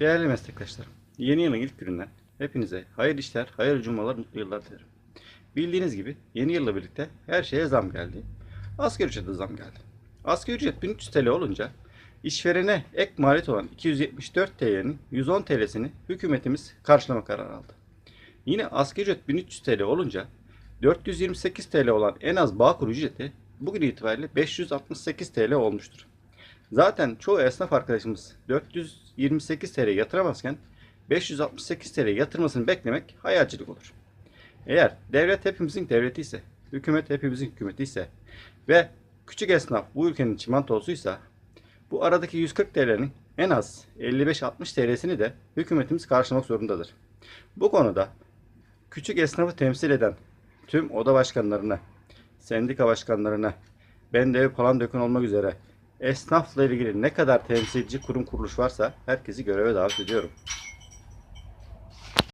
Değerli meslektaşlarım, yeni yılın ilk gününden hepinize hayırlı işler, hayırlı cumalar, mutlu yıllar dilerim. Bildiğiniz gibi yeni yılla birlikte her şeye zam geldi. Asgari ücrete zam geldi. Asgari ücret 1300 TL olunca işverene ek maliyet olan 274 TL'nin 110 TL'sini hükümetimiz karşılama kararı aldı. Yine asgari ücret 1300 TL olunca 428 TL olan en az Bağkur ücreti bugün itibariyle 568 TL olmuştur. Zaten çoğu esnaf arkadaşımız 428 TL yatıramazken 568 TL yatırmasını beklemek hayalcilik olur. Eğer devlet hepimizin devleti ise, hükümet hepimizin hükümeti ise ve küçük esnaf bu ülkenin çimantosuysa bu aradaki 140 TL'nin en az 55-60 TL'sini de hükümetimiz karşılamak zorundadır. Bu konuda küçük esnafı temsil eden tüm oda başkanlarına, sendika başkanlarına, ben de falan dökün olmak üzere esnafla ilgili ne kadar temsilci kurum kuruluş varsa herkesi göreve davet ediyorum.